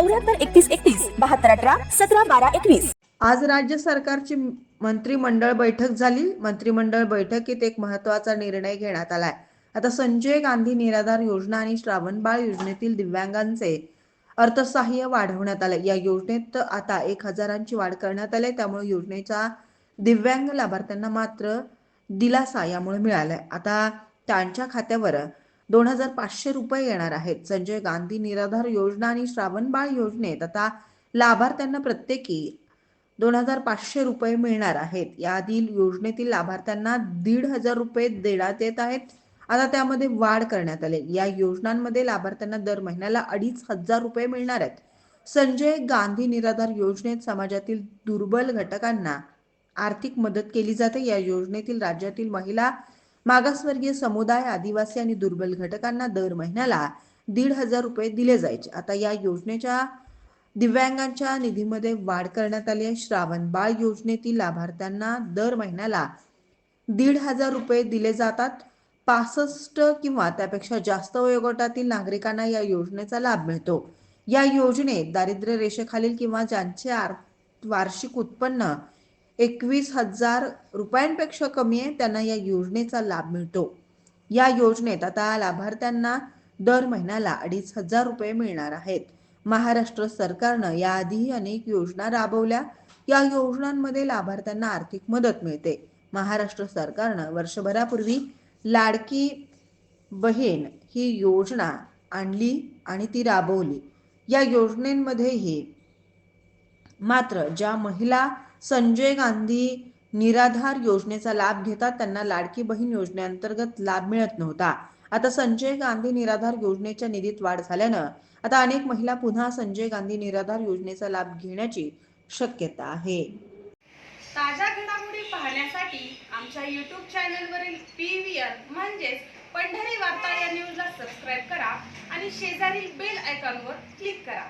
चौऱ्याहत्तर एकतीस एकतीस बहात्तर अठरा सतरा बारा एकवीस. आज राज्य सरकारची मंत्रिमंडळ बैठक झाली. मंत्रिमंडळ बैठकीत एक महत्त्वाचा निर्णय घेण्यात आलाय. आता संजय गांधी निराधार योजना आणि श्रावणबाळ योजनेतील दिव्यांगांचे अर्थसहाय्य वाढवण्यात आले या योजनेत आता एक हजारांची वाढ करण्यात आली त्यामुळे योजनेच्या दिव्यांग लाभार्थ्यांना मात्र दिलासा यामुळे मिळालाय. आता त्यांच्या खात्यावर दोन हजार पाचशे रुपये येणार आहेत. संजय गांधी निराधार योजना आणि श्रावणबाळ योजनेत आता लाभार्थ्यांना प्रत्येकी दोन हजार पाचशे रुपये मिळणार आहेत. याआधी योजनेतील लाभार्थ्यांना दीड हजार रुपये देण्यात येत आहेत. आता त्यामध्ये वाढ करण्यात आली. या योजनांमध्ये लाभार्थ्यांना दर महिन्याला अडीच हजार रुपये मिळणार आहेत. संजय गांधी निराधार योजनेत समाजातील दुर्बल घटकांना आर्थिक मदत केली जाते. या योजनेतील राज्यातील महिला मागासवर्गीय समुदाय आदिवासी आणि दुर्बल घटकांना दर महिन्याला दीड हजार रुपये दिले जायचे. आता या योजनेच्या दिव्यांगांच्या निधीमध्ये वाढ करण्यात आली आहे. श्रावण बाळ योजनेतील लाभार्थ्यांना दर महिन्याला दीड हजार रुपये दिले जातात. पासष्ट किंवा त्यापेक्षा जास्त वयोगटातील नागरिकांना या योजनेचा लाभ मिळतो. या योजनेत दारिद्र्य रेषेखालील किंवा ज्यांचे आर वार्षिक उत्पन्न एकवीस हजार रुपयांपेक्षा कमी आहे त्यांना या योजनेचा लाभ मिळतो. या योजनेत आता लाभार्थ्यांना दर महिन्याला अडीच हजार रुपये मिळणार आहेत. महाराष्ट्र सरकारनं याआधीही अनेक योजना राबवल्या. या योजनांमध्ये लाभार्थ्यांना आर्थिक मदत मिळते. महाराष्ट्र सरकारनं वर्षभरापूर्वी लाडकी बहीण ही योजना आणली आणि ती राबवली. या योजनेमध्येही मात्र ज्या महिला संजय गांधी निराधार योजनेचा लाभ घेतात. त्यांना लाडकी बहीण योजनेअंतर्गत लाभ मिळत नव्हता. आता संजय गांधी निराधार योजनेच्या निधीत वाढ झाल्यानं आता अनेक महिला पुन्हा संजय गांधी निराधार योजनेचा लाभ घेण्याची शक्यता आहे. ताज्या घडामोडी पाहण्यासाठी आमच्या यूट्यूब चॅनलवरील पी व्ही आर म्हणजेच पंढरी वार्ता या न्यूजला सबस्क्राईब करा आणि शेजारील बेल आयकॉनवर क्लिक करा.